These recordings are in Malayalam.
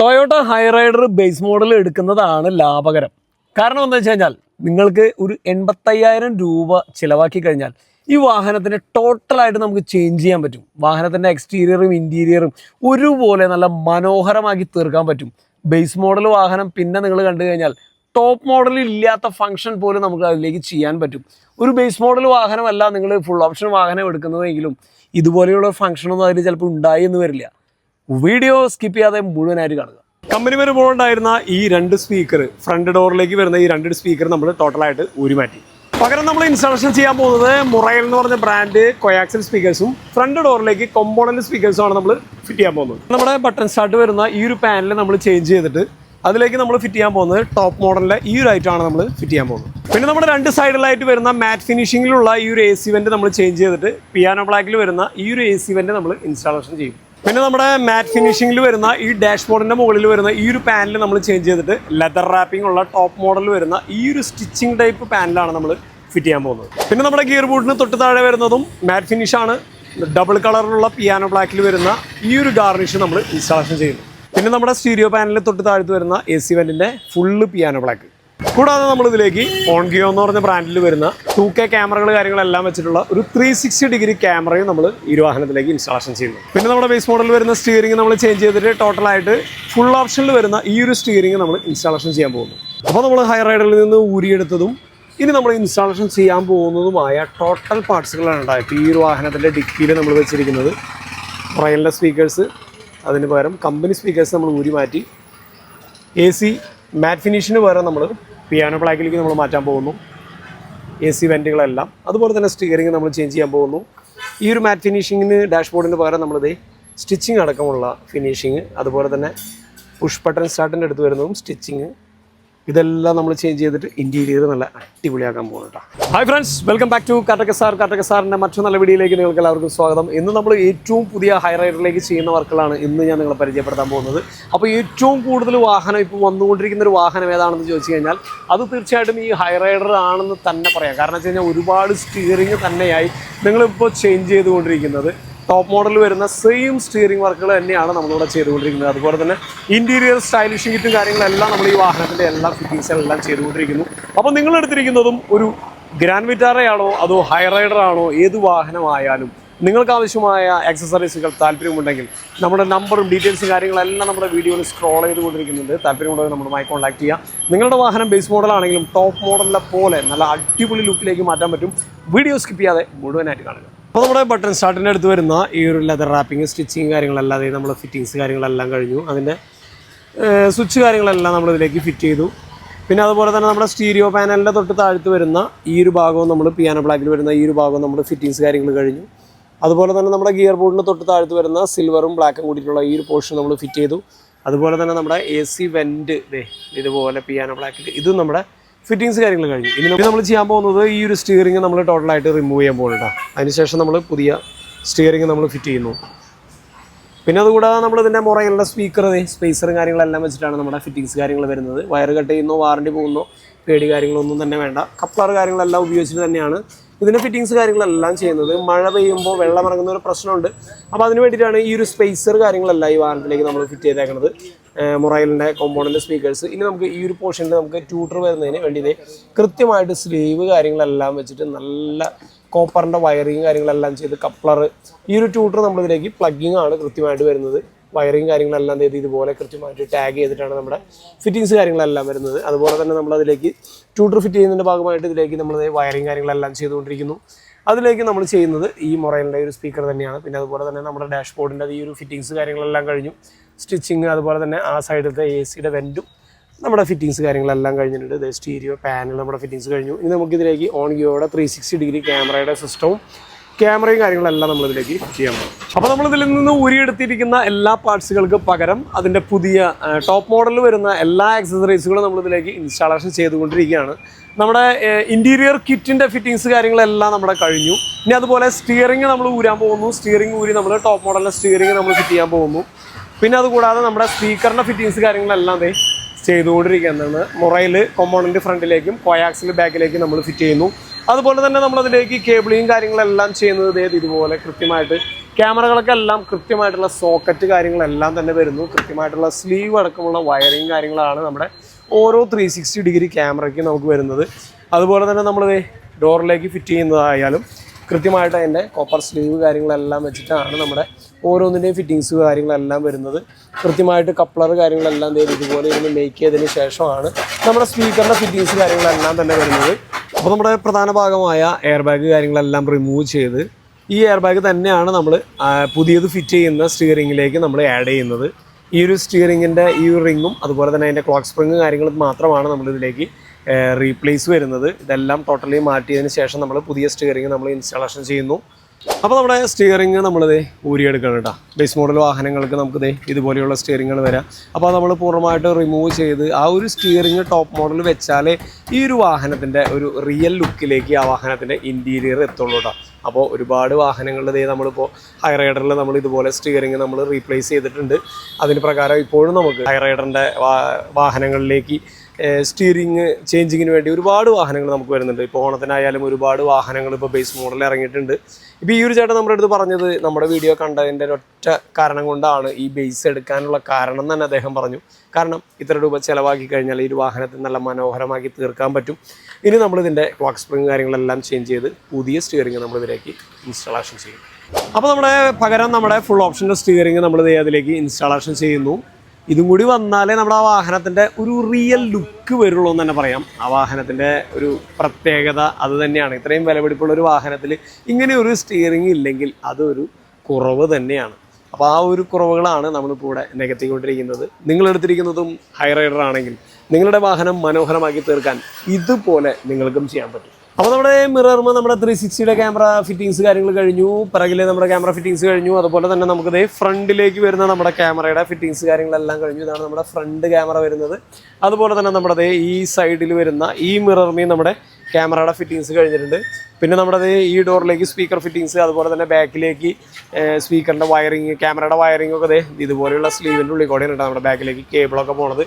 ടൊയോട്ട ഹൈറൈഡർ ബേസ് മോഡൽ എടുക്കുന്നതാണ് ലാഭകരം. കാരണം എന്താ വെച്ച് കഴിഞ്ഞാൽ നിങ്ങൾക്ക് ഒരു എൺപത്തയ്യായിരം രൂപ ചിലവാക്കി കഴിഞ്ഞാൽ ഈ വാഹനത്തിന് ടോട്ടലായിട്ട് നമുക്ക് ചേഞ്ച് ചെയ്യാൻ പറ്റും. വാഹനത്തിന്റെ എക്സ്റ്റീരിയറും ഇന്റീരിയറും ഒരുപോലെ നല്ല മനോഹരമാക്കി തീർക്കാൻ പറ്റും. ബേസ് മോഡൽ വാഹനം പിന്നെ നിങ്ങൾ കണ്ടു കഴിഞ്ഞാൽ ടോപ്പ് മോഡലിൽ ഇല്ലാത്ത ഫംഗ്ഷൻ പോലും നമുക്ക് അതിലേക്ക് ചെയ്യാൻ പറ്റും. ഒരു ബേസ് മോഡൽ വാഹനമല്ല നിങ്ങൾ ഫുൾ ഓപ്ഷൻ വാഹനം എടുക്കുന്നതെങ്കിലും ഇതുപോലെയുള്ള ഫംഗ്ഷനൊന്നും അതിൽ ചിലപ്പോൾ ഉണ്ടായി എന്ന് വരില്ല. വീഡിയോ സ്കിപ്പ് ചെയ്യാതെ മുഴുവനായിട്ട് കാണുക. കമ്പനി വരെ പോകണ്ടായിരുന്ന ഈ രണ്ട് സ്പീക്കർ ഫ്രണ്ട് ഡോറിലേക്ക് വരുന്ന ഈ രണ്ട് സ്പീക്കർ നമ്മൾ ടോട്ടലായിട്ട് ഊരി മാറ്റി പകരം നമ്മൾ ഇൻസ്റ്റാളേഷൻ ചെയ്യാൻ പോകുന്നത് മുറയൽ എന്ന് പറഞ്ഞ ബ്രാൻഡ് കൊയാക്സൽ സ്പീക്കേഴ്സും ഫ്രണ്ട് ഡോറിലേക്ക് കൊമ്പോണന്റ് സ്പീക്കേഴ്സും ആണ് നമ്മൾ ഫിറ്റ് ചെയ്യാൻ പോകുന്നത്. നമ്മുടെ ബട്ടൺ സ്റ്റാർട്ട് വരുന്ന ഈ ഒരു പാനൽ നമ്മൾ ചേഞ്ച് ചെയ്തിട്ട് അതിലേക്ക് നമ്മൾ ഫിറ്റ് ചെയ്യാൻ പോകുന്നത് ടോപ്പ് മോഡലിലെ ഈ ഒരു ഐറ്റമാണ് നമ്മൾ ഫിറ്റ് ചെയ്യാൻ പോകുന്നത്. പിന്നെ നമ്മുടെ രണ്ട് സൈഡിലായിട്ട് വരുന്ന മാറ്റ് ഫിനിഷിങ്ങിലുള്ള ഈ ഒരു എ സി വെന്റ് നമ്മൾ ചേഞ്ച് ചെയ്തിട്ട് പിയാനോ ബ്ലാക്കിൽ വരുന്ന ഈ ഒരു എ സി വെന്റ് നമ്മൾ ഇൻസ്റ്റാളേഷൻ ചെയ്യും. പിന്നെ നമ്മുടെ മാറ്റ് ഫിനിഷിംഗിൽ വരുന്ന ഈ ഡാഷ്ബോർഡിന്റെ മുകളിൽ വരുന്ന ഈ ഒരു പാനൽ നമ്മൾ ചേഞ്ച് ചെയ്തിട്ട് ലെതർ റാപ്പിംഗ് ഉള്ള ടോപ്പ് മോഡൽ വരുന്ന ഈ ഒരു സ്റ്റിച്ചിങ് ടൈപ്പ് പാനലാണ് നമ്മൾ ഫിറ്റ് ചെയ്യാൻ പോകുന്നത്. പിന്നെ നമ്മുടെ ഗിയർ ബൂട്ടിന് തൊട്ട് താഴെ വരുന്നതും മാറ്റ് ഫിനിഷ് ആണ്. ഡബിൾ കളറിലുള്ള പിയാനോ ബ്ലാക്കിൽ വരുന്ന ഈ ഒരു ഗാർണിഷ് നമ്മൾ ഇൻസ്റ്റാളേഷൻ ചെയ്യുന്നു. പിന്നെ നമ്മുടെ സ്റ്റീരിയോ പാനലിൽ തൊട്ട് താഴത്ത് വരുന്ന എ സി വെല്ലിന്റെ ഫുള്ള് പിയാനോ ബ്ലാക്ക് കൂടാതെ നമ്മൾ ഇതിലേക്ക് ഓൺഗിയോ എന്ന് പറഞ്ഞ ബ്രാൻഡിൽ വരുന്ന ടു കെ ക്യാമറകൾ കാര്യങ്ങളെല്ലാം വെച്ചിട്ടുള്ള ഒരു ത്രീ സിക്സ്റ്റി ഡിഗ്രി ക്യാമറയും നമ്മൾ ഈ വാഹനത്തിലേക്ക് ഇൻസ്റ്റാളേഷൻ ചെയ്യുന്നു. പിന്നെ നമ്മുടെ ബേസ് മോഡലിൽ വരുന്ന സ്റ്റിയറിംഗ് നമ്മൾ ചേഞ്ച് ചെയ്തിട്ട് ടോട്ടലായിട്ട് ഫുൾ ഓപ്ഷനിൽ വരുന്ന ഈ ഒരു സ്റ്റിയറിംഗ് നമ്മൾ ഇൻസ്റ്റാളേഷൻ ചെയ്യാൻ പോകുന്നു. അപ്പോൾ നമ്മൾ ഹൈ റൈഡറിൽ നിന്ന് ഊരിയെടുത്തതും ഇനി നമ്മൾ ഇൻസ്റ്റാളേഷൻ ചെയ്യാൻ പോകുന്നതുമായ ടോട്ടൽ പാർട്സുകളാണ് ഉണ്ടായത് ഈ ഒരു വാഹനത്തിന്റെ ഡിക്കിയിൽ നമ്മൾ വെച്ചിരിക്കുന്നത്. റയലിന്റെ സ്പീക്കേഴ്സ് അതിന് പകരം കമ്പനി സ്പീക്കേഴ്സ് നമ്മൾ ഊരി മാറ്റി എ സി മാറ്റ് ഫിനിഷിന് പകരം നമ്മൾ പിയാനോ പ്ലാക്കിലേക്ക് നമ്മൾ മാറ്റാൻ പോകുന്നു. എ സി വെന്റുകളെല്ലാം. അതുപോലെ തന്നെ സ്റ്റിയറിംഗ് നമ്മൾ ചേഞ്ച് ചെയ്യാൻ പോകുന്നു. ഈ ഒരു മാറ്റ് ഫിനിഷിങ്ങിന് ഡാഷ്ബോർഡിന് പകരം നമ്മളിത് സ്റ്റിച്ചിങ് അടക്കമുള്ള ഫിനിഷിങ് അതുപോലെ തന്നെ പുഷ് ബട്ടൺ സ്റ്റാർട്ടിന്റെ അടുത്ത് വരുന്നതും സ്റ്റിച്ചിങ് ഇതെല്ലാം നമ്മൾ ചേഞ്ച് ചെയ്തിട്ട് ഇന്റീരിയർ നല്ല അടിപൊളിയാക്കാൻ പോകുന്നു കേട്ടോ hi friends welcome back to കാട്ടക്ക sir കാട്ടക്ക സാറിന്റെ മറ്റു നല്ല വീഡിയോയിലേക്ക് നിങ്ങൾക്ക് എല്ലാവർക്കും സ്വാഗതം. ഇന്ന് നമ്മൾ ഏറ്റവും പുതിയ ഹൈ റൈഡറിലേക്ക് ചെയ്യുന്ന വർക്കുകളാണ് ഇന്ന് ഞാൻ നിങ്ങളെ പരിചയപ്പെടുത്താൻ പോകുന്നത്. അപ്പോൾ ഏറ്റവും കൂടുതൽ വാഹനം ഇപ്പോൾ വന്നുകൊണ്ടിരിക്കുന്ന ഒരു വാഹനം ഏതാണെന്ന് ചോദിച്ചു കഴിഞ്ഞാൽ അത് തീർച്ചയായിട്ടും ഈ ഹൈ റൈഡർ ആണെന്ന് തന്നെ പറയാം. കാരണം വെച്ച് കഴിഞ്ഞാൽ ഒരുപാട് സ്റ്റിയറിങ് തന്നെയായി നിങ്ങളിപ്പോൾ ചേഞ്ച് ചെയ്തുകൊണ്ടിരിക്കുന്നത്. ടോപ്പ് മോഡൽ വരുന്ന സെയിം സ്റ്റിയറിംഗ് വർക്കുകൾ തന്നെയാണ് നമ്മളിവിടെ ചെയ്തുകൊണ്ടിരിക്കുന്നത്. അതുപോലെ തന്നെ ഇന്റീരിയർ സ്റ്റൈലിഷ് കിറ്റും കാര്യങ്ങളെല്ലാം നമ്മൾ ഈ വാഹനത്തിന്റെ എല്ലാ ഫിറ്റിങ്സുകളെല്ലാം ചെയ്തുകൊണ്ടിരിക്കുന്നു. അപ്പോൾ നിങ്ങൾ എടുത്തിരിക്കുന്നതും ഒരു ഗ്രാൻഡ് വിറ്റാറയാണോ അതോ ഹൈ റൈഡർ ആണോ? ഏത് വാഹനമായാലും നിങ്ങൾക്ക് ആവശ്യമായ ആക്സസറീസുകൾ താല്പര്യമുണ്ടെങ്കിൽ നമ്മുടെ നമ്പറും ഡീറ്റെയിൽസും കാര്യങ്ങളെല്ലാം നമ്മുടെ വീഡിയോയിൽ സ്ക്രോൾ ചെയ്തുകൊണ്ടിരിക്കുന്നുണ്ട്. താല്പര്യമുണ്ടെങ്കിൽ നമ്മളുമായി കോൺടാക്ട് ചെയ്യാം. നിങ്ങളുടെ വാഹനം ബേസ് മോഡലാണെങ്കിലും ടോപ്പ് മോഡലിനെ പോലെ നല്ല അടിപൊളി ലുക്കിലേക്ക് മാറ്റാൻ പറ്റും. വീഡിയോ സ്കിപ്പ് ചെയ്യാതെ മുഴുവനായിട്ട് കാണുക. അപ്പോൾ നമ്മുടെ ബട്ടൺ സ്റ്റാർട്ടിന്റെ അടുത്ത് വരുന്ന ഈ ഒരു ലെതർ റാപ്പിംഗ് സ്റ്റിച്ചിങ് കാര്യങ്ങളല്ലാതെ നമ്മൾ ഫിറ്റിങ്സ് കാര്യങ്ങളെല്ലാം കഴിഞ്ഞു. അതിന്റെ സ്വിച്ച് കാര്യങ്ങളെല്ലാം നമ്മളിതിലേക്ക് ഫിറ്റ് ചെയ്തു. പിന്നെ അതുപോലെ തന്നെ നമ്മുടെ സ്റ്റീരിയോ പാനലിന്റെ തൊട്ട് താഴ്ത്ത് വരുന്ന ഈ ഒരു ഭാഗവും നമ്മൾ പിയാനോ ബ്ലാക്കിൽ വരുന്ന ഈ ഒരു ഭാഗവും നമ്മൾ ഫിറ്റിങ്സ് കാര്യങ്ങൾ കഴിഞ്ഞു. അതുപോലെ തന്നെ നമ്മുടെ ഗിയർ ബോർഡിന് തൊട്ട് താഴ്ത്ത് വരുന്ന സിൽവറും ബ്ലാക്കും കൂടിയിട്ടുള്ള ഈ ഒരു പോർഷൻ നമ്മൾ ഫിറ്റ് ചെയ്തു. അതുപോലെ തന്നെ നമ്മുടെ എ സി വെന്റ് ഇതുപോലെ പിയാനോ ബ്ലാക്കിൽ ഇതും നമ്മുടെ ഫിറ്റിങ്സ് കാര്യങ്ങൾ കഴിഞ്ഞു. ഇനി നമ്മൾ ചെയ്യാൻ പോകുന്നത് ഈ ഒരു സ്റ്റിയറിംഗ് നമ്മൾ ടോട്ടലായിട്ട് റിമൂവ് ചെയ്യാൻ പോകുന്നുണ്ട് അതിനുശേഷം നമ്മൾ പുതിയ സ്റ്റിയറിംഗ് നമ്മൾ ഫിറ്റ് ചെയ്യുന്നു. പിന്നെ അതുകൂടാതെ നമ്മൾ ഇതിന്റെ മുറയിലുള്ള സ്പീക്കർ സ്പേസറും കാര്യങ്ങളെല്ലാം വെച്ചിട്ടാണ് നമ്മുടെ ഫിറ്റിങ്സ് കാര്യങ്ങൾ വരുന്നത്. വയർ കട്ട് ചെയ്യുന്നോ വാറണ്ടി പോകുന്നോ പേടി കാര്യങ്ങളൊന്നും തന്നെ വേണ്ട. കപ്ലർ കാര്യങ്ങളെല്ലാം ഉപയോഗിച്ചിട്ട് തന്നെയാണ് ഇതിന്റെ ഫിറ്റിങ്സ് കാര്യങ്ങളെല്ലാം ചെയ്യുന്നത്. മഴ പെയ്യുമ്പോൾ വെള്ളം ഇറങ്ങുന്ന ഒരു പ്രശ്നമുണ്ട്. അപ്പോൾ അതിന് വേണ്ടിയിട്ടാണ് ഈ ഒരു സ്പേസർ കാര്യങ്ങളെല്ലാം ഈ വാഹനത്തിലേക്ക് നമ്മൾ ഫിറ്റ് ചെയ്തേക്കുന്നത് മൊറൈലിന്റെ കോമ്പൗണ്ടിന്റെ സ്പീക്കേഴ്സ് ഇനി നമുക്ക് ഈ ഒരു പോർഷനിൽ നമുക്ക് ട്യൂട്ടർ വരുന്നതിന് വേണ്ടി കൃത്യമായിട്ട് സ്ലീവ് കാര്യങ്ങളെല്ലാം വെച്ചിട്ട് നല്ല കോപ്പറിന്റെ വയറിങ് കാര്യങ്ങളെല്ലാം ചെയ്ത് കപ്ലർ ഈ ഒരു ട്യൂട്ടർ നമ്മളിതിലേക്ക് പ്ലഗിങ് ആണ് കൃത്യമായിട്ട് വരുന്നത്. വയറിങ് കാര്യങ്ങളെല്ലാം ചെയ്ത് ഇതുപോലെ കൃത്യമായിട്ട് ടാഗ് ചെയ്തിട്ടാണ് നമ്മുടെ ഫിറ്റിങ്സ് കാര്യങ്ങളെല്ലാം വരുന്നത്. അതുപോലെ തന്നെ നമ്മളതിലേക്ക് ട്യൂട്ടർ ഫിറ്റ് ചെയ്യുന്നതിന്റെ ഭാഗമായിട്ട് ഇതിലേക്ക് നമ്മൾ വയറിങ് കാര്യങ്ങളെല്ലാം ചെയ്തുകൊണ്ടിരിക്കുന്നു. അതിലേക്ക് നമ്മൾ ചെയ്യുന്നത് ഈ മൊറൈലിന്റെ ഒരു സ്പീക്കർ തന്നെയാണ്. പിന്നെ അതുപോലെ തന്നെ നമ്മുടെ ഡാഷ്ബോർഡിന്റെ ഈ ഒരു ഫിറ്റിങ്സ് കാര്യങ്ങളെല്ലാം കഴിഞ്ഞു. സ്റ്റിച്ചിങ് അതുപോലെ തന്നെ ആ സൈഡിലത്തെ എ സിയുടെ വെന്റും നമ്മുടെ ഫിറ്റിങ്സ് കാര്യങ്ങളെല്ലാം കഴിഞ്ഞിട്ടുണ്ട്. ഇത് സ്റ്റീരിയോ പാനൽ നമ്മുടെ ഫിറ്റിങ്സ് കഴിഞ്ഞു. ഇനി നമുക്കിതിലേക്ക് ഓൺ ഗിയോയുടെ ത്രീ സിക്സ്റ്റി ഡിഗ്രി ക്യാമറയുടെ സിസ്റ്റവും ക്യാമറയും കാര്യങ്ങളെല്ലാം നമ്മളിതിലേക്ക് ചെയ്യാൻ പോകും. അപ്പോൾ നമ്മളിതിൽ നിന്ന് ഉരിയെടുത്തിരിക്കുന്ന എല്ലാ പാർട്സുകൾക്ക് പകരം അതിന്റെ പുതിയ ടോപ്പ് മോഡലിൽ വരുന്ന എല്ലാ ആക്സസറീസുകളും നമ്മൾ ഇതിലേക്ക് ഇൻസ്റ്റാളേഷൻ ചെയ്തുകൊണ്ടിരിക്കുകയാണ്. നമ്മുടെ ഇന്റീരിയർ കിറ്റിന്റെ ഫിറ്റിങ്സ് കാര്യങ്ങളെല്ലാം നമ്മുടെ കഴിഞ്ഞു. ഇനി അതുപോലെ സ്റ്റിയറിംഗ് നമ്മൾ ഊരാൻ പോകുന്നു. സ്റ്റിയറിംഗ് ഊരി നമ്മൾ ടോപ്പ് മോഡലിന്റെ സ്റ്റിയറിംഗ് നമ്മൾ ഫിറ്റ് ചെയ്യാൻ പോകുന്നു. പിന്നെ അതുകൂടാതെ നമ്മുടെ സ്പീക്കറിന്റെ ഫിറ്റിങ്സ് കാര്യങ്ങളെല്ലാം ദേ ചെയ്തുകൊണ്ടിരിക്കുന്നതാണ് മൊറയിൽ കോമ്പോണന്റ് ഫ്രണ്ടിലേക്കും കോയാക്സിൽ ബാക്കിലേക്കും നമ്മൾ ഫിറ്റ് ചെയ്യുന്നു. അതുപോലെ തന്നെ നമ്മളതിലേക്ക് കേബിളിയും കാര്യങ്ങളെല്ലാം ചെയ്യുന്നത് ഇതുപോലെ കൃത്യമായിട്ട് ക്യാമറകളൊക്കെ എല്ലാം കൃത്യമായിട്ടുള്ള സോക്കറ്റ് കാര്യങ്ങളെല്ലാം തന്നെ വരുന്നു. കൃത്യമായിട്ടുള്ള സ്ലീവ് അടക്കമുള്ള വയറിങ് കാര്യങ്ങളാണ് നമ്മുടെ ഓരോ ത്രീ സിക്സ്റ്റി ഡിഗ്രി ക്യാമറയ്ക്ക് നമുക്ക് വരുന്നത്. അതുപോലെ തന്നെ നമ്മൾ ഡോറിലേക്ക് ഫിറ്റ് ചെയ്യുന്നതായാലും കൃത്യമായിട്ട് അതിന്റെ കോപ്പർ സ്ലീവ് കാര്യങ്ങളെല്ലാം വെച്ചിട്ടാണ് നമ്മുടെ ഓരോന്നിന്റെയും ഫിറ്റിങ്സ് കാര്യങ്ങളെല്ലാം വരുന്നത്. കൃത്യമായിട്ട് കപ്ലർ കാര്യങ്ങളെല്ലാം ഇതുപോലെ ഇരുന്ന് മേക്ക് ചെയ്തതിന് ശേഷമാണ് നമ്മുടെ സ്പീക്കറിന്റെ ഫിറ്റിങ്സ് കാര്യങ്ങളെല്ലാം തന്നെ വരുന്നത്. അപ്പോൾ നമ്മുടെ പ്രധാന ഭാഗമായ എയർ ബാഗ് കാര്യങ്ങളെല്ലാം റിമൂവ് ചെയ്ത് ഈ എയർ ബാഗ് തന്നെയാണ് നമ്മൾ പുതിയത് ഫിറ്റ് ചെയ്യുന്ന സ്റ്റിയറിങ്ങിലേക്ക് നമ്മൾ ആഡ് ചെയ്യുന്നത്. ഈ ഒരു സ്റ്റിയറിങ്ങിന്റെ ഈ ഒരു റിങ്ങും അതുപോലെ തന്നെ അതിന്റെ ക്ലോക്ക് സ്പ്രിങ് കാര്യങ്ങളും മാത്രമാണ് നമ്മളിതിലേക്ക് റീപ്ലേസ് വരുന്നത്. ഇതെല്ലാം ടോട്ടലി മാറ്റിയതിന് ശേഷം നമ്മൾ പുതിയ സ്റ്റിയറിങ് നമ്മൾ ഇൻസ്റ്റാളേഷൻ ചെയ്യുന്നു. അപ്പോൾ നമ്മുടെ സ്റ്റിയറിംഗ് നമ്മളിത് ഊരിയെടുക്കണം കേട്ടോ. ബേസ് മോഡൽ വാഹനങ്ങൾക്ക് നമുക്ക് ദേ ഇതുപോലെയുള്ള സ്റ്റിയറിങ്ങൾ വരാം. അപ്പോൾ നമ്മൾ പൂർണമായിട്ട് റിമൂവ് ചെയ്ത് ആ ഒരു സ്റ്റിയറിംഗ് ടോപ്പ് മോഡൽ വെച്ചാലേ ഈ ഒരു വാഹനത്തിന്റെ ഒരു റിയൽ ലുക്കിലേക്ക് ആ വാഹനത്തിന്റെ ഇന്റീരിയർ എത്തുള്ളൂ കേട്ടോ. അപ്പോൾ ഒരുപാട് വാഹനങ്ങളുടെ ദേ നമ്മളിപ്പോൾ ഹൈ റൈഡറിൽ നമ്മൾ ഇതുപോലെ സ്റ്റിയറിംഗ് നമ്മൾ റീപ്ലേസ് ചെയ്തിട്ടുണ്ട്. അതിന് പ്രകാരം ഇപ്പോഴും നമുക്ക് ഹൈ റൈഡറിന്റെ വാഹനങ്ങളിലേക്ക് സ്റ്റിയറിങ് ചേഞ്ചിങ്ങിന് വേണ്ടി ഒരുപാട് വാഹനങ്ങൾ നമുക്ക് വരുന്നുണ്ട്. ഇപ്പോൾ ഓണത്തിനായാലും ഒരുപാട് വാഹനങ്ങൾ ഇപ്പോൾ ബേസ് മോഡൽ ഇറങ്ങിയിട്ടുണ്ട്. ഇപ്പോൾ ഈ ഒരു ചേട്ടൻ നമ്മുടെ അടുത്ത് പറഞ്ഞത് നമ്മുടെ വീഡിയോ കണ്ടതിന്റെ ഒറ്റ കാരണം കൊണ്ടാണ് ഈ ബേസ് എടുക്കാനുള്ള കാരണം തന്നെ അദ്ദേഹം പറഞ്ഞു. കാരണം ഇത്ര രൂപ ചിലവാക്കി കഴിഞ്ഞാൽ ഈ ഒരു വാഹനത്തെ നല്ല മനോഹരമാക്കി തീർക്കാൻ പറ്റും. ഇനി നമ്മളിതിന്റെ ക്ലോക്ക് സ്പ്രിങ് കാര്യങ്ങളെല്ലാം ചേഞ്ച് ചെയ്ത് പുതിയ സ്റ്റിയറിംഗ് നമ്മൾ ഇതിലേക്ക് ഇൻസ്റ്റാളേഷൻ ചെയ്യും അപ്പോൾ നമ്മുടെ പകരം നമ്മുടെ ഫുൾ ഓപ്ഷന്റെ സ്റ്റിയറിംഗ് നമ്മൾ അതിലേക്ക് ഇൻസ്റ്റാളേഷൻ ചെയ്യുന്നു. ഇതും കൂടി വന്നാലേ നമ്മുടെ ആ വാഹനത്തിന്റെ ഒരു റിയൽ ലുക്ക് വരുള്ളൂ എന്ന് തന്നെ പറയാം. ആ വാഹനത്തിന്റെ ഒരു പ്രത്യേകത അത് തന്നെയാണ്. ഇത്രയും വിലപിടിപ്പുള്ള ഒരു വാഹനത്തിൽ ഇങ്ങനെ ഒരു സ്റ്റിയറിംഗ് ഇല്ലെങ്കിൽ അതൊരു കുറവ് തന്നെയാണ്. അപ്പോൾ ആ ഒരു കുറവുകളാണ് നമ്മളിപ്പോൾ ഇവിടെ നികത്തിക്കൊണ്ടിരിക്കുന്നത് നിങ്ങളെടുത്തിരിക്കുന്നതും ഹൈ റൈഡർ ആണെങ്കിൽ നിങ്ങളുടെ വാഹനം മനോഹരമാക്കി തീർക്കാൻ ഇതുപോലെ നിങ്ങൾക്കും ചെയ്യാൻ പറ്റും. അപ്പോൾ നമ്മുടെ മിററുമ്പോൾ നമ്മുടെ ത്രീ സിക്സ്റ്റിയുടെ ക്യാമറ ഫിറ്റിങ്സ് കാര്യങ്ങൾ കഴിഞ്ഞു. പിറകിലെ നമ്മുടെ ക്യാമറ ഫിറ്റിങ്സ് കഴിഞ്ഞു. അതുപോലെ തന്നെ നമുക്ക് ദേ ഫ്രണ്ടിലേക്ക് വരുന്ന നമ്മുടെ ക്യാമറയുടെ ഫിറ്റിങ്സ് കാര്യങ്ങളെല്ലാം കഴിഞ്ഞു. ഇതാണ് നമ്മുടെ ഫ്രണ്ട് ക്യാമറ വരുന്നത്. അതുപോലെ തന്നെ നമ്മുടെ ഈ സൈഡിൽ വരുന്ന ഈ മിററിനെയും നമ്മുടെ ക്യാമറയുടെ ഫിറ്റിങ്സ് കഴിഞ്ഞിട്ടുണ്ട്. പിന്നെ നമ്മുടെ ഈ ഡോറിലേക്ക് സ്പീക്കർ ഫിറ്റിങ്സ് അതുപോലെ തന്നെ ബാക്കിലേക്ക് സ്പീക്കറിന്റെ വയറിങ് ക്യാമറയുടെ വയറിംഗ് ഒക്കെ ദേ ഇതുപോലെയുള്ള സ്ലീവിന്റെ ഉള്ളിൽ കൂടെയാണ് കേട്ടോ നമ്മുടെ ബാക്കിലേക്ക് കേബിളൊക്കെ പോണത്.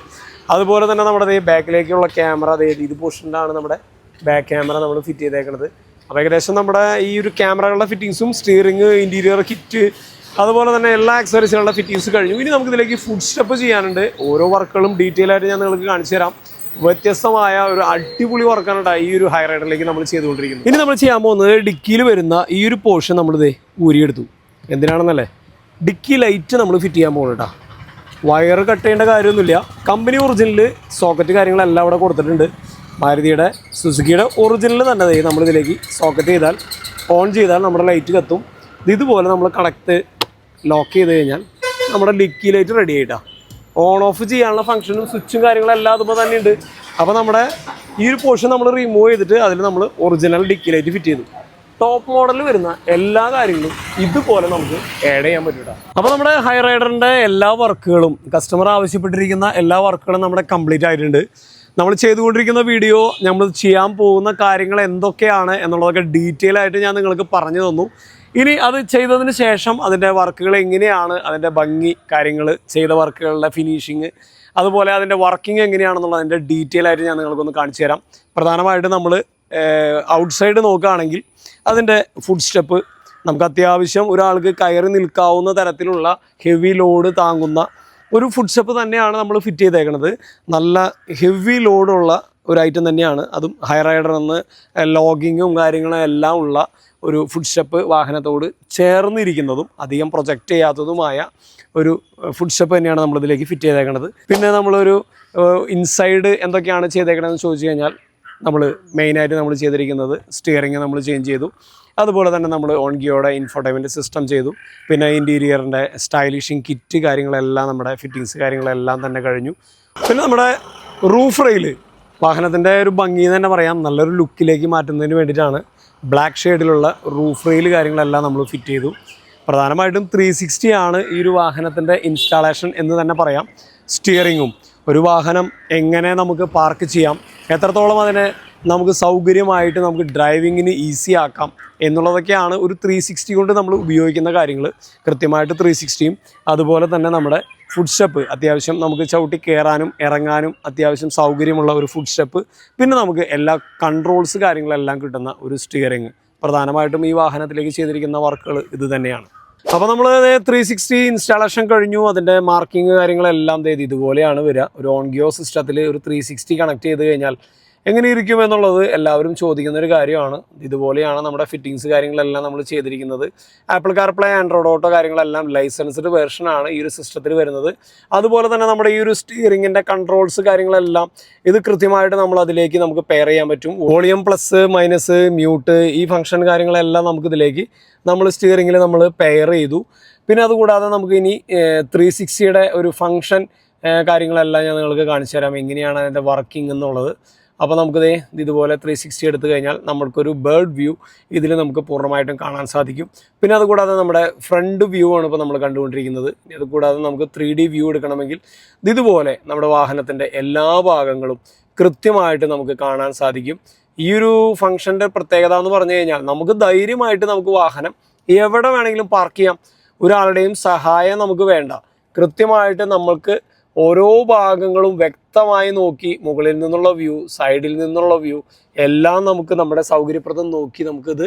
അതുപോലെ തന്നെ നമ്മുടെ ബാക്കിലേക്കുള്ള ക്യാമറ ദേ ഇത് പോർഷനിലാണ് നമ്മുടെ ബാക്ക് ക്യാമറ നമ്മൾ ഫിറ്റ് ചെയ്തേക്കുന്നത് അപ്പോൾ ഏകദേശം നമ്മുടെ ഈ ഒരു ക്യാമറകളുടെ ഫിറ്റിങ്സും സ്റ്റിയറിംഗ് ഇന്റീരിയർ കിറ്റ് അതുപോലെ തന്നെ എല്ലാ ആക്സറീസുകളുടെ ഫിറ്റിങ്സ് കഴിഞ്ഞു. ഇനി നമുക്ക് ഇതിലേക്ക് ഫുഡ് സ്റ്റെപ്പ് ചെയ്യാനുണ്ട്. ഓരോ വർക്കുകളും ഡീറ്റെയിൽ ആയിട്ട് ഞാൻ നിങ്ങൾക്ക് കാണിച്ചു തരാം. വ്യത്യസ്തമായ ഒരു അടിപൊളി വർക്കാണ് ഈ ഒരു ഹൈ റൈഡറിലേക്ക് നമ്മൾ ചെയ്തുകൊണ്ടിരിക്കുന്നത്. ഇനി നമ്മൾ ചെയ്യാൻ പോകുന്നത് ഡിക്കിയിൽ വരുന്ന ഈ ഒരു പോർഷൻ നമ്മളിത് ഊരിയെടുത്തു. എന്തിനാണെന്നല്ലേ? ഡിക്കി ലൈറ്റ് നമ്മൾ ഫിറ്റ് ചെയ്യാൻ പോകുന്നു കേട്ടോ വയർ കട്ട് ചെയ്യേണ്ട കാര്യമൊന്നുമില്ല. കമ്പനി ഒറിജിനൽ സോക്കറ്റ് കാര്യങ്ങളെല്ലാം അവിടെ കൊടുത്തിട്ടുണ്ട്. മാരുതിയുടെ സുസുക്കിയുടെ ഒറിജിനൽ തന്നെ നമ്മളിതിലേക്ക് സോക്കറ്റ് ചെയ്താൽ ഓൺ ചെയ്താൽ നമ്മുടെ ലൈറ്റ് കത്തും. ഇത് ഇതുപോലെ നമ്മൾ കണക്ട് ലോക്ക് ചെയ്ത് കഴിഞ്ഞാൽ നമ്മുടെ ഡിക്കി ലൈറ്റ് റെഡി ആയിട്ടാണ് ഓൺ ഓഫ് ചെയ്യാനുള്ള ഫംഗ്ഷനും സ്വിച്ചും കാര്യങ്ങളും എല്ലാം അതുമ്പോൾ തന്നെ ഉണ്ട്. അപ്പോൾ നമ്മുടെ ഈ ഒരു പോർഷൻ നമ്മൾ റിമൂവ് ചെയ്തിട്ട് അതിൽ നമ്മൾ ഒറിജിനൽ ഡിക്കി ലൈറ്റ് ഫിറ്റ് ചെയ്തു. ടോപ്പ് മോഡലിൽ വരുന്ന എല്ലാ കാര്യങ്ങളും ഇതുപോലെ നമുക്ക് ആഡ് ചെയ്യാൻ പറ്റും കേട്ടോ അപ്പോൾ നമ്മുടെ ഹൈ റൈഡറിന്റെ എല്ലാ വർക്കുകളും കസ്റ്റമർ ആവശ്യപ്പെട്ടിരിക്കുന്ന എല്ലാ വർക്കുകളും നമ്മുടെ കംപ്ലീറ്റ് ആയിട്ടുണ്ട്. നമ്മൾ ചെയ്തുകൊണ്ടിരിക്കുന്ന വീഡിയോ നമ്മൾ ചെയ്യാൻ പോകുന്ന കാര്യങ്ങൾ എന്തൊക്കെയാണ് എന്നുള്ളതൊക്കെ ഡീറ്റെയിൽ ആയിട്ട് ഞാൻ നിങ്ങൾക്ക് പറഞ്ഞു തന്നു. ഇനി അത് ചെയ്തതിന് ശേഷം അതിന്റെ വർക്കുകൾ എങ്ങനെയാണ് അതിന്റെ ഭംഗി കാര്യങ്ങൾ ചെയ്ത വർക്കുകളുടെ ഫിനിഷിങ് അതുപോലെ അതിന്റെ വർക്കിംഗ് എങ്ങനെയാണെന്നുള്ള അതിന്റെ ഡീറ്റെയിൽ ആയിട്ട് ഞാൻ നിങ്ങൾക്കൊന്ന് കാണിച്ചു തരാം. പ്രധാനമായിട്ട് നമ്മൾ ഔട്ട്സൈഡ് നോക്കുകയാണെങ്കിൽ അതിന്റെ ഫുഡ് സ്റ്റെപ്പ് നമുക്ക് അത്യാവശ്യം ഒരാൾക്ക് കയറി നിൽക്കാവുന്ന തരത്തിലുള്ള ഹെവി ലോഡ് താങ്ങുന്ന ഒരു ഫുഡ് സ്റ്റെപ്പ് തന്നെയാണ് നമ്മൾ ഫിറ്റ് ചെയ്തേക്കുന്നത് നല്ല ഹെവി ലോഡുള്ള ഒരു ഐറ്റം തന്നെയാണ്. അതും ഹൈ റൈഡർ എന്ന് ലോഗിങ്ങും കാര്യങ്ങളും എല്ലാം ഉള്ള ഒരു ഫുഡ് സ്റ്റെപ്പ് വാഹനത്തോട് ചേർന്നിരിക്കുന്നതും അധികം പ്രൊജക്റ്റ് ചെയ്യാത്തതുമായ ഒരു ഫുഡ് സ്റ്റെപ്പ് തന്നെയാണ് നമ്മളിതിലേക്ക് ഫിറ്റ് ചെയ്തേക്കുന്നത് പിന്നെ നമ്മളൊരു ഇൻസൈഡ് എന്തൊക്കെയാണ് ചെയ്തേക്കണതെന്ന് ചോദിച്ചു കഴിഞ്ഞാൽ നമ്മൾ മെയിനായിട്ട് നമ്മൾ ചെയ്തിരിക്കുന്നത് സ്റ്റിയറിങ് നമ്മൾ ചേഞ്ച് ചെയ്തു. അതുപോലെ തന്നെ നമ്മൾ ഓൺ ഗിയോടെ ഇൻഫോർട്ടൈൻമെന്റ് സിസ്റ്റം ചെയ്തു. പിന്നെ ഇന്റീരിയറിന്റെ സ്റ്റൈലിഷിങ് കിറ്റ് കാര്യങ്ങളെല്ലാം നമ്മുടെ ഫിറ്റിങ്സ് കാര്യങ്ങളെല്ലാം തന്നെ കഴിഞ്ഞു. പിന്നെ നമ്മുടെ റൂഫ് റെയിൽ വാഹനത്തിന്റെ ഒരു ഭംഗി തന്നെ പറയാം. നല്ലൊരു ലുക്കിലേക്ക് മാറ്റുന്നതിന് വേണ്ടിയിട്ടാണ് ബ്ലാക്ക് ഷെയ്ഡിലുള്ള റൂഫ് റെയിൽ കാര്യങ്ങളെല്ലാം നമ്മൾ ഫിറ്റ് ചെയ്തു. പ്രധാനമായിട്ടും ത്രീ സിക്സ്റ്റി ആണ് ഈ ഒരു വാഹനത്തിന്റെ ഇൻസ്റ്റാളേഷൻ എന്ന് തന്നെ പറയാം. സ്റ്റിയറിങ്ങും ഒരു വാഹനം എങ്ങനെ നമുക്ക് പാർക്ക് ചെയ്യാം. എത്രത്തോളം അതിനെ നമുക്ക് സൗകര്യമായിട്ട് നമുക്ക് ഡ്രൈവിങ്ങിന് ഈസി ആക്കാം എന്നുള്ളതൊക്കെയാണ് ഒരു ത്രീ സിക്സ്റ്റി കൊണ്ട് നമ്മൾ ഉപയോഗിക്കുന്ന കാര്യങ്ങൾ കൃത്യമായിട്ട് ത്രീ സിക്സ്റ്റിയും അതുപോലെ തന്നെ നമ്മുടെ ഫുഡ് സ്റ്റെപ്പ് അത്യാവശ്യം നമുക്ക് ചവിട്ടി കയറാനും ഇറങ്ങാനും അത്യാവശ്യം സൗകര്യമുള്ള ഒരു ഫുഡ് സ്റ്റെപ്പ് പിന്നെ നമുക്ക് എല്ലാ കൺട്രോൾസ് കാര്യങ്ങളെല്ലാം കിട്ടുന്ന ഒരു സ്റ്റിയറിങ് പ്രധാനമായിട്ടും ഈ വാഹനത്തിലേക്ക് ചെയ്തിരിക്കുന്ന വർക്കുകൾ ഇത് തന്നെയാണ്. അപ്പോൾ നമ്മൾ ത്രീ സിക്സ്റ്റി ഇൻസ്റ്റാളേഷൻ കഴിഞ്ഞു. അതിന്റെ മാർക്കിങ് കാര്യങ്ങളെല്ലാം ഇതുപോലെയാണ് വരിക. ഒരു ഓൺ ഗിയോ സിസ്റ്റത്തിൽ ഒരു ത്രീ സിക്സ്റ്റി കണക്ട് ചെയ്ത് കഴിഞ്ഞാൽ എങ്ങനെ ഇരിക്കും എന്നുള്ളത് എല്ലാവരും ചോദിക്കുന്ന ഒരു കാര്യമാണ്. ഇതുപോലെയാണ് നമ്മുടെ ഫിറ്റിങ്സ് കാര്യങ്ങളെല്ലാം നമ്മൾ ചെയ്തിരിക്കുന്നത്. ആപ്പിൾ കാർപ്ലേ ആൻഡ്രോയിഡ് ഓട്ടോ കാര്യങ്ങളെല്ലാം ലൈസൻസ്ഡ് വേർഷനാണ് ഈ ഒരു സിസ്റ്റത്തിൽ വരുന്നത്. അതുപോലെ തന്നെ നമ്മുടെ ഈ ഒരു സ്റ്റിയറിങ്ങിന്റെ കൺട്രോൾസ് കാര്യങ്ങളെല്ലാം ഇത് കൃത്യമായിട്ട് നമ്മൾ അതിലേക്ക് നമുക്ക് പെയർ ചെയ്യാൻ പറ്റും. വോളിയം പ്ലസ് മൈനസ് മ്യൂട്ട് ഈ ഫംഗ്ഷൻ കാര്യങ്ങളെല്ലാം നമുക്ക് ഇതിലേക്ക് നമ്മൾ സ്റ്റിയറിങ്ങിൽ നമ്മൾ പെയർ ചെയ്തു. പിന്നെ അതുകൂടാതെ നമുക്ക് ഇനി ത്രീ സിക്സ്റ്റിയുടെ ഒരു ഫംഗ്ഷൻ കാര്യങ്ങളെല്ലാം ഞാൻ നിങ്ങൾക്ക് കാണിച്ചു തരാം എങ്ങനെയാണ് അതിന്റെ വർക്കിംഗ് എന്നുള്ളത്. അപ്പോൾ നമുക്കിത് ഇതുപോലെ ത്രീ സിക്സ്റ്റി എടുത്തു കഴിഞ്ഞാൽ നമ്മൾക്കൊരു ബേർഡ് വ്യൂ ഇതിൽ നമുക്ക് പൂർണമായിട്ടും കാണാൻ സാധിക്കും. പിന്നെ അതുകൂടാതെ നമ്മുടെ ഫ്രണ്ട് വ്യൂ ആണ് ഇപ്പോൾ നമ്മൾ കണ്ടുകൊണ്ടിരിക്കുന്നത്. അതുകൂടാതെ നമുക്ക് ത്രീ ഡി വ്യൂ എടുക്കണമെങ്കിൽ ഇതുപോലെ നമ്മുടെ വാഹനത്തിന്റെ എല്ലാ ഭാഗങ്ങളും കൃത്യമായിട്ട് നമുക്ക് കാണാൻ സാധിക്കും. ഈ ഒരു ഫംഗ്ഷന്റെ പ്രത്യേകത എന്ന് പറഞ്ഞു കഴിഞ്ഞാൽ നമുക്ക് ധൈര്യമായിട്ട് നമുക്ക് വാഹനം എവിടെ വേണമെങ്കിലും പാർക്ക് ചെയ്യാം. ഒരാളുടെയും സഹായം നമുക്ക് വേണ്ട. കൃത്യമായിട്ട് നമ്മൾക്ക് ഓരോ ഭാഗങ്ങളും വ്യക്തമായി നോക്കി മുകളിൽ നിന്നുള്ള വ്യൂ സൈഡിൽ നിന്നുള്ള വ്യൂ എല്ലാം നമുക്ക് നമ്മുടെ സൗകര്യപ്രദം നോക്കി നമുക്കിത്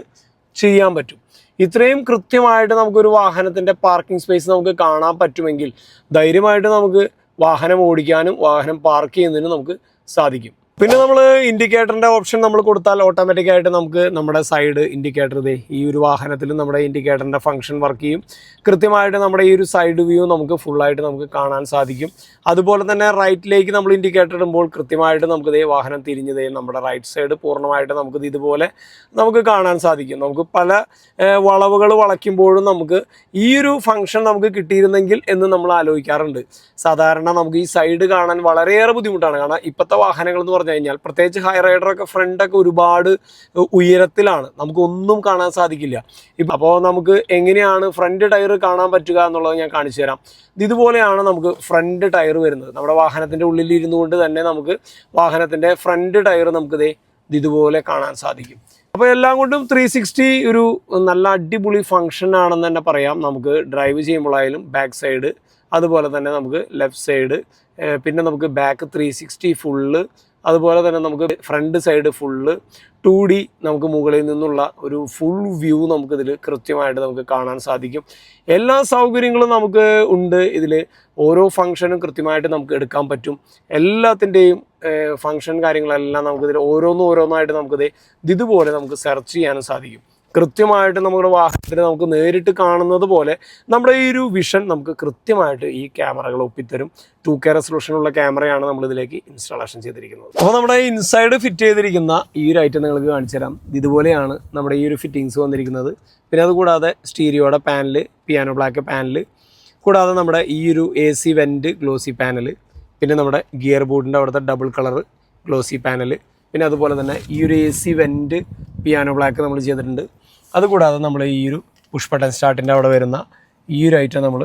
ചെയ്യാൻ പറ്റും. ഇത്രയും കൃത്യമായിട്ട് നമുക്കൊരു വാഹനത്തിന്റെ പാർക്കിംഗ് സ്പേസ് നമുക്ക് കാണാൻ പറ്റുമെങ്കിൽ ധൈര്യമായിട്ട് നമുക്ക് വാഹനം ഓടിക്കാനും വാഹനം പാർക്ക് ചെയ്യുന്നതിനും നമുക്ക് സാധിക്കും. പിന്നെ നമ്മൾ ഇൻഡിക്കേറ്ററിന്റെ ഓപ്ഷൻ നമ്മൾ കൊടുത്താൽ ഓട്ടോമാറ്റിക് ആയിട്ട് നമുക്ക് നമ്മുടെ സൈഡ് ഇൻഡിക്കേറ്റർ ഇതേ ഈ ഒരു വാഹനത്തിൽ നമ്മുടെ ഇൻഡിക്കേറ്ററിന്റെ ഫംഗ്ഷൻ വർക്ക് ചെയ്യും. കൃത്യമായിട്ട് നമ്മുടെ ഈ ഒരു സൈഡ് വ്യൂ നമുക്ക് ഫുള്ളായിട്ട് നമുക്ക് കാണാൻ സാധിക്കും. അതുപോലെ തന്നെ റൈറ്റിലേക്ക് നമ്മൾ ഇൻഡിക്കേറ്റർ ഇടുമ്പോൾ കൃത്യമായിട്ട് നമുക്ക് ഇതേ വാഹനം തിരിഞ്ഞതേ നമ്മുടെ റൈറ്റ് സൈഡ് പൂർണമായിട്ട് നമുക്കിത് ഇതുപോലെ നമുക്ക് കാണാൻ സാധിക്കും. നമുക്ക് പല വളവുകൾ വളയ്ക്കുമ്പോഴും നമുക്ക് ഈ ഒരു ഫംഗ്ഷൻ നമുക്ക് കിട്ടിയിരുന്നെങ്കിൽ എന്ന് നമ്മൾ ആലോചിക്കാറുണ്ട്. സാധാരണ നമുക്ക് ഈ സൈഡ് കാണാൻ വളരെയേറെ ബുദ്ധിമുട്ടാണ്. കാരണം ഇപ്പോഴത്തെ വാഹനങ്ങൾ എന്ന് പറഞ്ഞു കഴിഞ്ഞാൽ പ്രത്യേകിച്ച് ഹൈ റൈഡറൊക്കെ ഫ്രണ്ടൊക്കെ ഒരുപാട് ഉയരത്തിലാണ്. നമുക്ക് ഒന്നും കാണാൻ സാധിക്കില്ല. ഇപ്പം അപ്പോൾ നമുക്ക് എങ്ങനെയാണ് ഫ്രണ്ട് ടയർ കാണാൻ പറ്റുക എന്നുള്ളത് ഞാൻ കാണിച്ചു തരാം. ഇതുപോലെയാണ് നമുക്ക് ഫ്രണ്ട് ടയർ വരുന്നത്. നമ്മുടെ വാഹനത്തിന്റെ ഉള്ളിൽ ഇരുന്നു കൊണ്ട് തന്നെ നമുക്ക് വാഹനത്തിന്റെ ഫ്രണ്ട് ടയർ നമുക്കിതേ ഇതുപോലെ കാണാൻ സാധിക്കും. അപ്പോൾ എല്ലാം കൊണ്ടും ത്രീ സിക്സ്റ്റി ഒരു നല്ല അടിപൊളി ഫങ്ഷൻ ആണെന്ന് തന്നെ പറയാം. നമുക്ക് ഡ്രൈവ് ചെയ്യുമ്പോഴായാലും ബാക്ക് സൈഡ് അതുപോലെ തന്നെ നമുക്ക് ലെഫ്റ്റ് സൈഡ് പിന്നെ നമുക്ക് ബാക്ക് ത്രീ സിക്സ്റ്റി ഫുള്ള് അതുപോലെ തന്നെ നമുക്ക് front side full two D നമുക്ക് മുകളിൽ നിന്നുള്ള ഒരു ഫുൾ വ്യൂ നമുക്കിതിൽ കൃത്യമായിട്ട് നമുക്ക് കാണാൻ സാധിക്കും. എല്ലാ സൗകര്യങ്ങളും നമുക്ക് ഉണ്ട്. ഇതിൽ ഓരോ ഫംഗ്ഷനും കൃത്യമായിട്ട് നമുക്ക് എടുക്കാൻ പറ്റും. എല്ലാത്തിന്റെയും ഫംഗ്ഷൻ കാര്യങ്ങളെല്ലാം നമുക്കിതിൽ ഓരോന്നും ഓരോന്നായിട്ട് നമുക്കിത് ഇതുപോലെ നമുക്ക് സെർച്ച് ചെയ്യാനും സാധിക്കും. കൃത്യമായിട്ട് നമ്മുടെ വാഹനത്തിന് നമുക്ക് നേരിട്ട് കാണുന്നത് പോലെ നമ്മുടെ ഈ ഒരു വിഷൻ നമുക്ക് കൃത്യമായിട്ട് ഈ ക്യാമറകൾ ഒപ്പിത്തരും. ടു കെ റെസൊല്യൂഷനുള്ള ക്യാമറയാണ് നമ്മൾ ഇതിലേക്ക് ഇൻസ്റ്റാളേഷൻ ചെയ്തിരിക്കുന്നത്. അപ്പോൾ നമ്മുടെ ഇൻസൈഡ് ഫിറ്റ് ചെയ്തിരിക്കുന്ന ഈ ഒരു ഐറ്റം നിങ്ങൾക്ക് കാണിച്ചു തരാം. ഇതുപോലെയാണ് നമ്മുടെ ഈ ഒരു ഫിറ്റിങ്സ് വന്നിരിക്കുന്നത്. പിന്നെ അതുകൂടാതെ സ്റ്റീരിയോയുടെ പാനൽ പിയാനോ ബ്ലാക്ക് പാനൽ കൂടാതെ നമ്മുടെ ഈ ഒരു A C vent glossy panel പിന്നെ നമ്മുടെ ഗിയർ ബോർഡിന്റെ അവിടുത്തെ ഡബിൾ കളർ ഗ്ലോസി പാനൽ പിന്നെ അതുപോലെ തന്നെ ഈ ഒരു A C vent piano black നമ്മൾ ചെയ്തിട്ടുണ്ട്. അതുകൂടാതെ നമ്മൾ ഈ ഒരു പുഷ് ബട്ടൺ സ്റ്റാർട്ടിന്റെ അവിടെ വരുന്ന ഈ ഒരു ഐറ്റം നമ്മൾ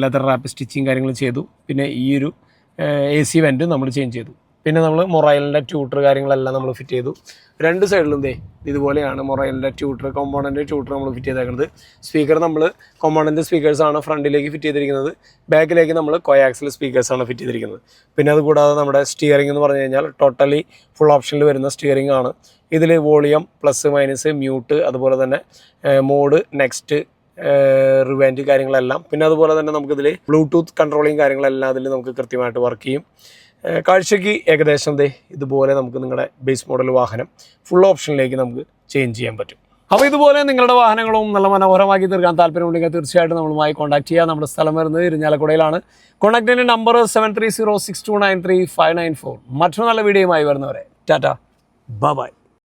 ലെതർ റാപ്പ് സ്റ്റിച്ചിങ് കാര്യങ്ങളും ചെയ്തു. പിന്നെ ഈ ഒരു എ സി വെന്റ് നമ്മൾ ചേഞ്ച് ചെയ്തു. പിന്നെ നമ്മൾ മൊറൈലിന്റെ ട്യൂട്ടർ കാര്യങ്ങളെല്ലാം നമ്മൾ ഫിറ്റ് ചെയ്തു. രണ്ട് സൈഡിലും ദേ ഇതുപോലെയാണ് മൊറൈലിന്റെ ട്യൂട്ടർ കോമ്പോണന്റ് ട്യൂട്ടർ നമ്മൾ ഫിറ്റ് ചെയ്തേക്കുന്നത് സ്പീക്കർ നമ്മൾ കോമ്പോണന്റ് സ്പീക്കേഴ്സാണ് ഫ്രണ്ടിലേക്ക് ഫിറ്റ് ചെയ്തിരിക്കുന്നത്. ബാക്കിലേക്ക് നമ്മൾ കൊയാക്സിൽ സ്പീക്കേഴ്സാണ് ഫിറ്റ് ചെയ്തിരിക്കുന്നത്. പിന്നെ അതുകൂടാതെ നമ്മുടെ സ്റ്റിയറിംഗ് എന്ന് പറഞ്ഞു കഴിഞ്ഞാൽ ടോട്ടലി ഫുൾ ഓപ്ഷനിൽ വരുന്ന സ്റ്റിയറിംഗ് ആണ്. ഇതിൽ വോളിയം പ്ലസ് മൈനസ് മ്യൂട്ട് അതുപോലെ തന്നെ മോഡ് നെക്സ്റ്റ് റിവാന്റ് കാര്യങ്ങളെല്ലാം. പിന്നെ അതുപോലെ തന്നെ നമുക്കിതിൽ ബ്ലൂടൂത്ത് കൺട്രോളിങ് കാര്യങ്ങളെല്ലാം അതിൽ നമുക്ക് കൃത്യമായിട്ട് വർക്ക് ചെയ്യും. കാഴ്ചയ്ക്ക് ഏകദേശം ദേ ഇതുപോലെ നമുക്ക് നിങ്ങളുടെ ബേസ് മോഡൽ വാഹനം ഫുൾ ഓപ്ഷനിലേക്ക് നമുക്ക് ചേഞ്ച് ചെയ്യാൻ പറ്റും. അപ്പോൾ ഇതുപോലെ നിങ്ങളുടെ വാഹനങ്ങളും നല്ല മനോഹരമാക്കി തീർക്കാൻ താല്പര്യമുണ്ടെങ്കിൽ തീർച്ചയായിട്ടും നമ്മളുമായി കോൺടാക്ട് ചെയ്യുക നമ്മുടെ സ്ഥലം വരുന്നത് ഇരിഞ്ഞാലക്കുടയിലാണ്. കോൺടാക്റ്റിന്റെ number seven three zero six two nine three five nine four മറ്റൊരു നല്ല വീഡിയോയുമായി വരുന്നവരെ. ടാറ്റ. ബൈ